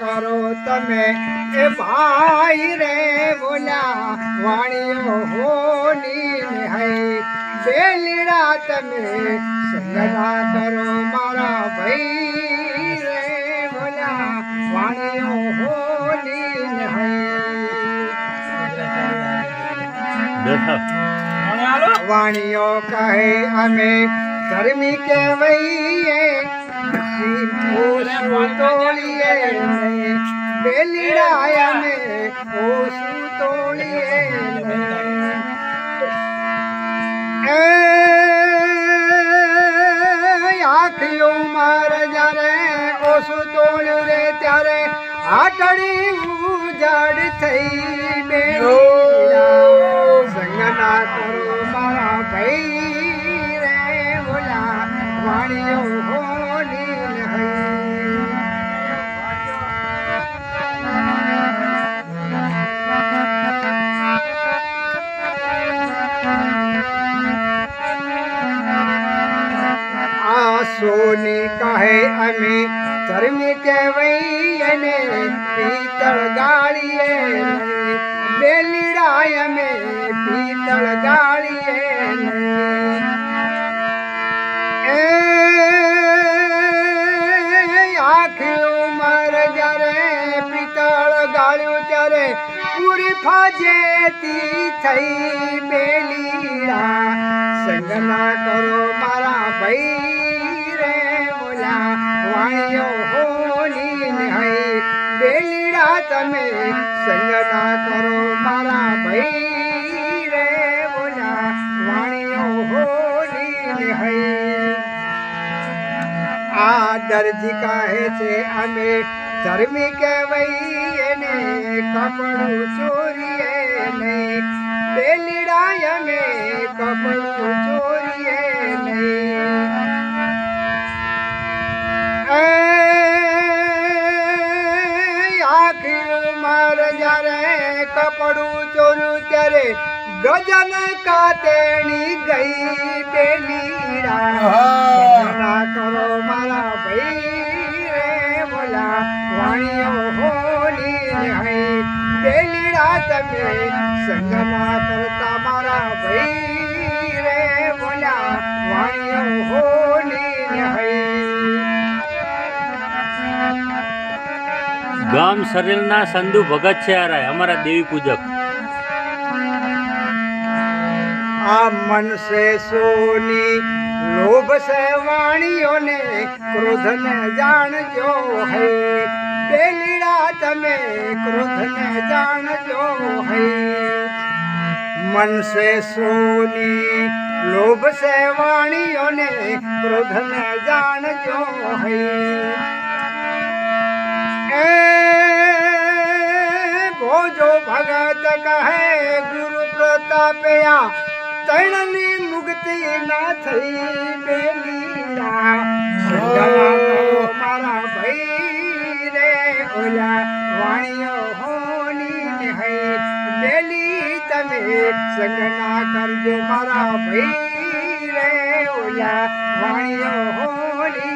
કરો તમે? એ ભાઈ રે બોલા વાણીઓ હોની ને બેલીડા તમે સંગના કરો મારા ભાઈ રે બોલ્યા વાણીઓ હોની ને વાણીઓ કહે અમે ધર્મી કહેવઈએ તોડીએ નહીં. બેલીડા અમે ઓછું તોડીએ આખીઓ માર જ્યારે ઓછું તોડ્યું રે, ત્યારે આટડી ઉજાડ થઈ બેલીડા સંગના કરો મારા ભાઈ રે બોલા વાણીઓ સોની કહે અમે, ધર્મી કહેવાય અને પીતળ ગાળીએ બેલીડાય અમે, પીતળ ગાળીએ પૂરી ફાજેતી થઈ બેલીડા. સંગના કરો મારા ભાઈ. તમે સંગના કરો મારા ભાઈ રે બોલા, વાણીઓ હોલી હૈ. આ દરજી કહે છે, અમે ધર્મી કહેવાય ને, કપડું ચોરીએ ને બેલીડા અમે કપડું ચોરીએ નહીં કપડું ચોર્યું ત્યારે ગજન કાતેણી ગઈ તેની સંગના કરો મારા ભાઈ રે બોલા વાણીઓ હોલી ને હઈ રાત તમે સંગના કરતા મારા ભાઈ ગામ સરેલના સંધુ ભગત છે આરાય અમારા દેવી પૂજક. આ મન સે સોની, લોભ સે વાણીઓને ક્રોધને જાણજો હે. બેલીડા તમે ક્રોધને જાણજો હે. મન સે સોની, લોભ સે વાણીઓને ક્રોધને જાણજો હે. جو ڀڳت ڪهي گرو پروتي مگي نا ڀئي اولا واڻي هولي توهان ڀئي ري واڻي هولي